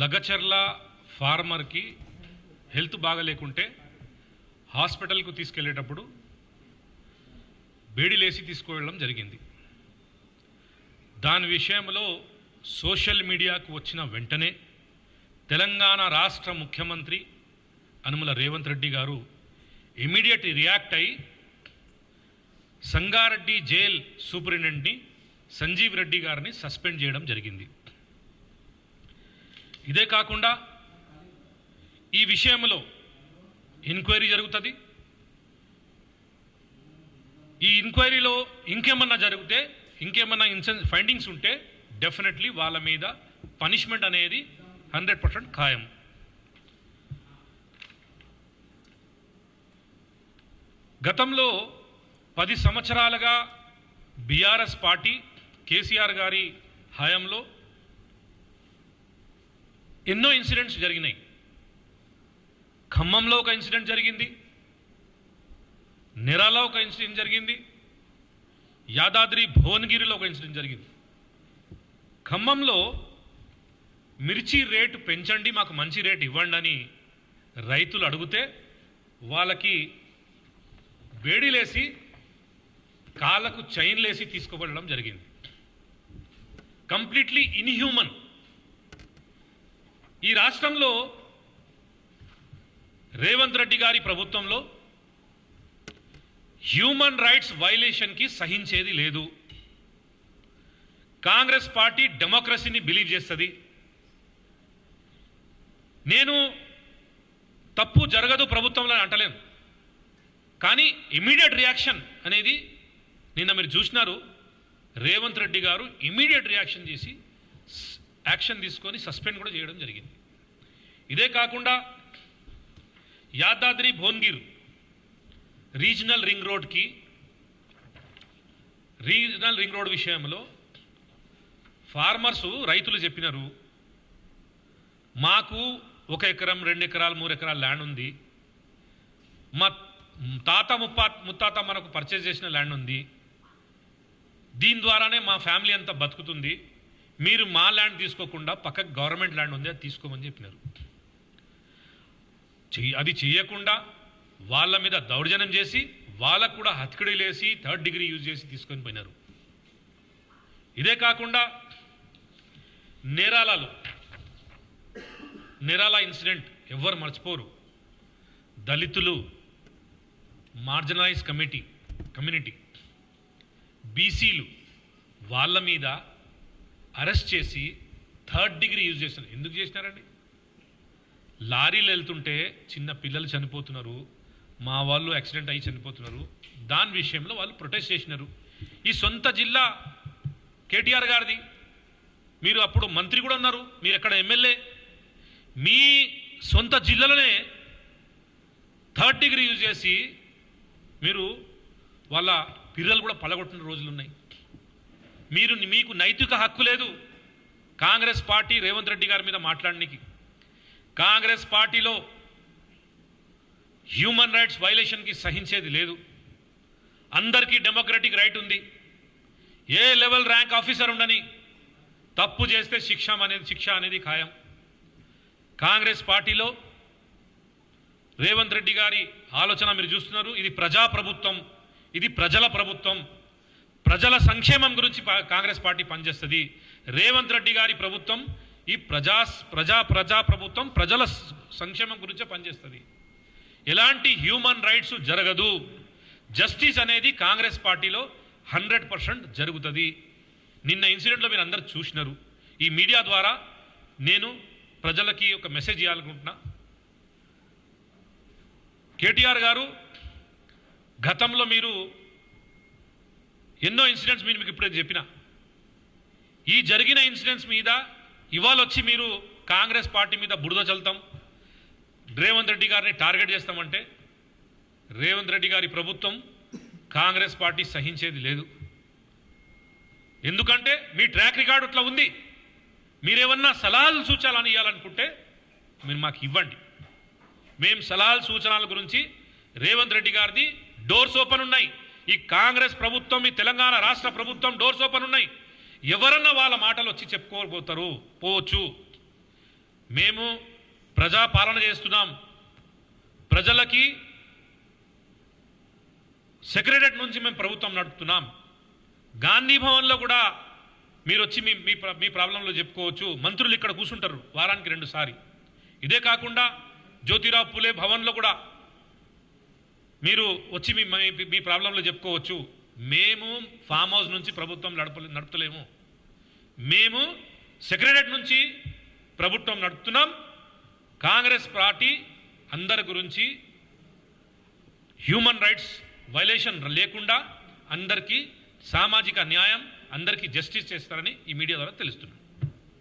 Lagacharla ఫార్మర్కి health బాగలేకుంటే హాస్పిటల్కు తీసుకెళ్ళేటప్పుడు బేడిలేసి తీసుకువెళ్ళడం జరిగింది. దాని విషయంలో సోషల్ మీడియాకు వచ్చిన వెంటనే తెలంగాణ రాష్ట్ర ముఖ్యమంత్రి అనుమల రేవంత్ రెడ్డి గారు ఇమీడియట్ రియాక్ట్ అయి సంగారెడ్డి జైల్ సూపరింటెండెంట్ని సంజీవ్ రెడ్డి గారిని సస్పెండ్ చేయడం జరిగింది. ఇదే కాకుండా ఈ విషయంలో ఎంక్వైరీ జరుగుతుంది. ఈ ఎంక్వైరీలో ఇంకేమన్నా జరిగితే ఇంకేమన్నా ఇన్సెన్ ఫైండింగ్స్ ఉంటే డెఫినెట్లీ వాళ్ళ మీద పనిష్మెంట్ అనేది హండ్రెడ్ పర్సెంట్ ఖాయం. గతంలో పది సంవత్సరాలుగా బీఆర్ఎస్ పార్టీ కేసీఆర్ గారి హయాంలో ఎన్నో ఇన్సిడెంట్స్ జరిగినాయి. ఖమ్మంలో ఒక ఇన్సిడెంట్ జరిగింది. నిరాలో ఒక ఇన్సిడెంట్ జరిగింది. యాదాద్రి భువనగిరిలో ఒక ఇన్సిడెంట్ జరిగింది. ఖమ్మంలో మిర్చి రేటు పెంచండి మాకు మంచి రేటు ఇవ్వండి అని రైతులు అడిగితే వాళ్ళకి వేడిలేసి కాళ్ళకు చైన్లేసి తీసుకువెళ్ళడం జరిగింది. Completely inhuman. ఈ రాష్ట్రంలో రేవంత్ రెడ్డి గారి ప్రభుత్వంలో హ్యూమన్ రైట్స్ వైలేషన్కి సహించేది లేదు. కాంగ్రెస్ పార్టీ డెమోక్రసీని బిలీవ్ చేస్తుంది. నేను తప్పు జరగదు ప్రభుత్వంలో అంటలేను. కానీ ఇమీడియట్ రియాక్షన్ అనేది నిన్న మీరు చూసినారు. రేవంత్ రెడ్డి గారు ఇమీడియట్ రియాక్షన్ చేసి యాక్షన్ తీసుకొని సస్పెండ్ కూడా చేయడం జరిగింది. ఇదే కాకుండా యాదాద్రి భువనగిర్ రీజనల్ రింగ్ రోడ్కి రీజనల్ రింగ్ రోడ్ విషయంలో ఫార్మర్సు రైతులు చెప్పినారు మాకు ఒక ఎకరం రెండు ఎకరాలు మూడు ఎకరాల ల్యాండ్ ఉంది. మా తాత ముప్పా ముత్తాత మనకు పర్చేజ్ చేసిన ల్యాండ్ ఉంది. దీని ద్వారానే మా ఫ్యామిలీ అంతా బతుకుతుంది. మీరు మా ల్యాండ్ తీసుకోకుండా పక్కకు గవర్నమెంట్ ల్యాండ్ ఉంది అది తీసుకోమని చెప్పినారు. అది చేయకుండా వాళ్ళ మీద దౌర్జన్యం చేసి వాళ్ళకు కూడా హత్కడీలేసి థర్డ్ డిగ్రీ యూజ్ చేసి తీసుకొని పోయినారు. ఇదే కాకుండా నేరాలలో నిరాల ఇన్సిడెంట్ ఎవ్వరు మర్చిపోరు. దళితులు మార్జినలైజ్ కమిటీ కమ్యూనిటీ బీసీలు వాళ్ళ మీద అరెస్ట్ చేసి థర్డ్ డిగ్రీ యూజ్ చేస్తున్నారు. ఎందుకు చేసినారండి? లారీలు వెళ్తుంటే చిన్న పిల్లలు చనిపోతున్నారు మా వాళ్ళు యాక్సిడెంట్ అయ్యి చనిపోతున్నారు. దాని విషయంలో వాళ్ళు ప్రొటెస్ట్ చేసినారు. ఈ సొంత జిల్లా కేటీఆర్ గారిది. మీరు అప్పుడు మంత్రి కూడా ఉన్నారు మీరు ఎక్కడ ఎమ్మెల్యే? మీ సొంత జిల్లాలోనే థర్డ్ డిగ్రీ యూజ్ చేసి మీరు వాళ్ళ పిల్లలు కూడా పలగొట్టిన రోజులు ఉన్నాయి. మీరు మీకు నైతిక హక్కు లేదు. కాంగ్రెస్ పార్టీ రేవంత్ రెడ్డి గారి మీద మాట్లాడడానికి కాంగ్రెస్ పార్టీలో హ్యూమన్ రైట్స్ వైలేషన్కి సహించేది లేదు. అందరికీ డెమోక్రటిక్ రైట్ ఉంది. ఏ లెవెల్ ర్యాంక్ ఆఫీసర్ ఉండని తప్పు చేస్తే శిక్ష అనేది శిక్ష అనేది ఖాయం. కాంగ్రెస్ పార్టీలో రేవంత్ రెడ్డి గారి ఆలోచన మీరు చూస్తున్నారు. ఇది ప్రజా ప్రభుత్వం ఇది ప్రజల ప్రభుత్వం. ప్రజల సంక్షేమం గురించి పా- కాంగ్రెస్ పార్టీ పనిచేస్తుంది. రేవంత్ రెడ్డి గారి ప్రభుత్వం ఈ ప్రజా ప్రజా ప్రజా ప్రభుత్వం ప్రజల సంక్షేమం గురించే పనిచేస్తుంది. ఎలాంటి హ్యూమన్ రైట్స్ జరగదు. జస్టిస్ అనేది కాంగ్రెస్ పార్టీలో హండ్రెడ్ పర్సెంట్ జరుగుతుంది. నిన్న ఇన్సిడెంట్లో మీరు అందరు చూసినారు. ఈ మీడియా ద్వారా నేను ప్రజలకి ఒక మెసేజ్ ఇవ్వాలనుకుంటున్నా కేటీఆర్ గారు గతంలో మీరు ఎన్నో ఇన్సిడెంట్స్ మీరు మీకు ఇప్పుడే చెప్పిన. ఈ జరిగిన ఇన్సిడెంట్స్ మీద ఇవాళ వచ్చి మీరు కాంగ్రెస్ పార్టీ మీద బురద చల్లుతాం. రేవంత్ రెడ్డి గారిని టార్గెట్ చేస్తామంటే రేవంత్ రెడ్డి గారి ప్రభుత్వం కాంగ్రెస్ పార్టీ సహించేది లేదు. ఎందుకంటే మీ ట్రాక్ రికార్డు అట్లా ఉంది. మీరేమన్నా సలహాలు సూచనలు ఇవ్వాలనుకుంటే మీరు మాకు ఇవ్వండి. మేము సలహాలు సూచనల గురించి రేవంత్ రెడ్డి గారిది డోర్స్ ఓపెన్ ఉన్నాయి. ఈ కాంగ్రెస్ ప్రభుత్వం ఈ తెలంగాణ రాష్ట్ర ప్రభుత్వం డోర్స్ ఓపెన్ ఉన్నాయి. ఎవరన్నా వాళ్ళ మాటలు వచ్చి చెప్పుకోబోతారు పోవచ్చు. మేము ప్రజాపాలన చేస్తున్నాం. ప్రజలకి సెక్రటరేట్ నుంచి మేము ప్రభుత్వం నడుపుతున్నాం. గాంధీ భవన్లో కూడా మీరు వచ్చి మీ మీ మీ ప్రాబ్లంలో చెప్పుకోవచ్చు. మంత్రులు ఇక్కడ కూర్చుంటారు వారానికి రెండుసారి ఇదే కాకుండా జ్యోతిరావు పులే భవన్లో కూడా మీరు వచ్చి మీ మీ- మీ ప్రాబ్లంలో చెప్పుకోవచ్చు. మేము ఫామ్ హౌస్ నుంచి ప్రభుత్వం నడప నడుపుతలేము. మేము సెక్రటరేట్ నుంచి ప్రభుత్వం నడుపుతున్నాం. కాంగ్రెస్ పార్టీ అందరి గురించి హ్యూమన్ రైట్స్ వైలేషన్ లేకుండా అందరికీ సామాజిక న్యాయం అందరికీ జస్టిస్ చేస్తారని ఈ మీడియా ద్వారా తెలుస్తుంది